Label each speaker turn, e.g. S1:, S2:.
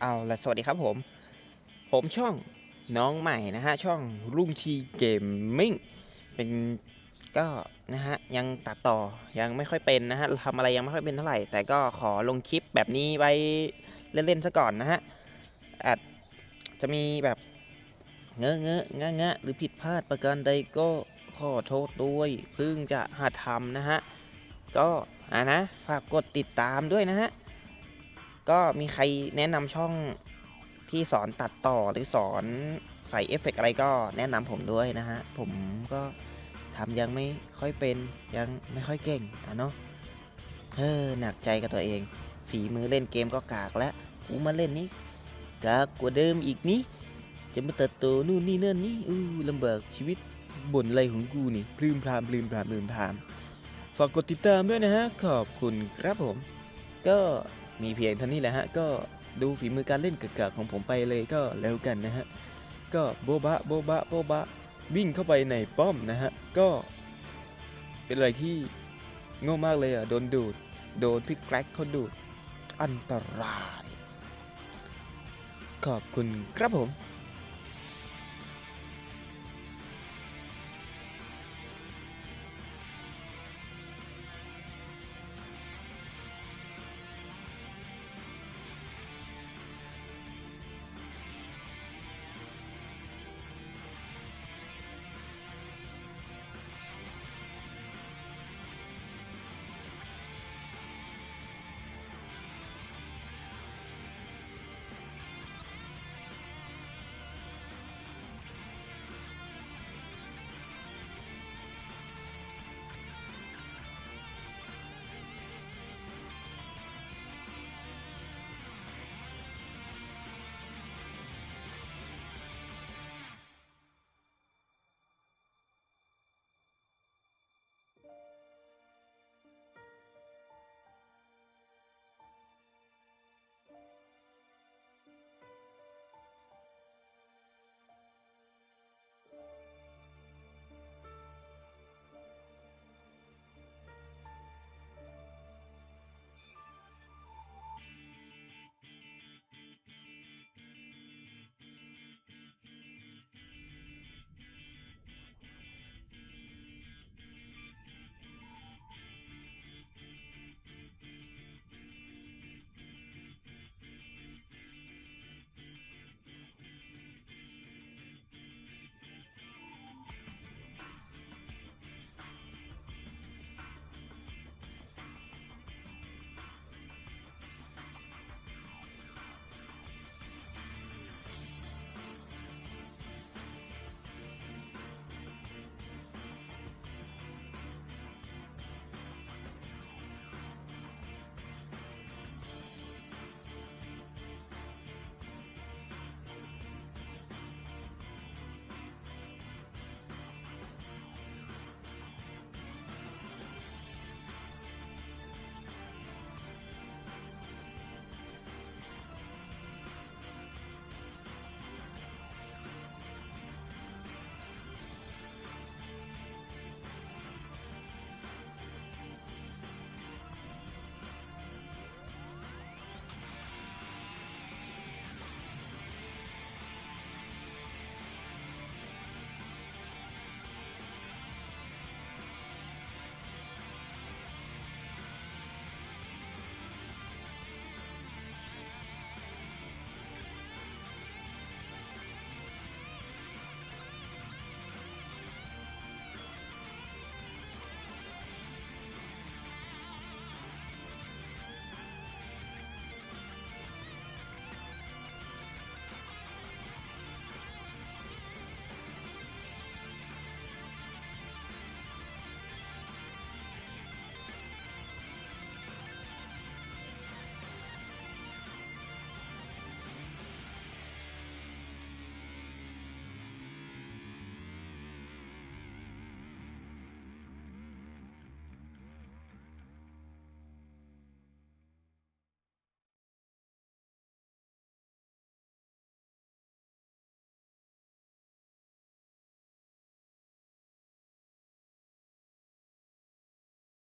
S1: เอาละสวัสดีครับผม ผมช่องน้องใหม่นะฮะ ช่องรุ่งชีเกมมิ่งเป็นก็นะฮะ ยังตัดต่อยังไม่ค่อยเป็นนะฮะทำอะไรยังไม่ค่อยเป็นเท่าไหร่ แต่ก็ขอลงคลิปแบบนี้ไว้เล่นๆซะก่อนนะฮะอาจจะมีแบบเงอะเงอะงะงะหรือผิดพลาดประการใดก็ขอโทษด้วยเพิ่งจะหัดทำนะฮะ ก็อ่านะ ฝากกดติดตามด้วยนะฮะ ก็มีใครแนะนำช่องที่สอนตัดต่อหรือสอนใส่เอฟเฟกต์อะไรก็แนะนำผมด้วยนะฮะ ผมก็ทำยังไม่ค่อยเป็นยังไม่ค่อยเก่งอะเนาะเออหนักใจกับตัวเอง ฝีมือเล่นเกมก็กากแล้วกูมาเล่นนี่กากกว่าเดิมอีกนี่จะมาเติบโตนู่นนี่นั่นนี่อู้ลำบากชีวิตบ่นอะไรของกูนี่พลืมพรามพลืมพรามพลืมพรามฝากกดติดตามด้วยนะฮะ ขอบคุณครับผม ก็ มีเพียงเท่านี้แหละฮะ ก็ดูฝีมือการเล่นกากๆของผมไปเลยก็แล้วกันนะฮะ ก็โบบะโบบะโบบะวิ่งเข้าไปในป้อมนะฮะ ก็เป็นอะไรที่โง่มากเลยอะ โดนดูด โดนพี่แกร็กเขาดูด อันตราย ขอบคุณครับผม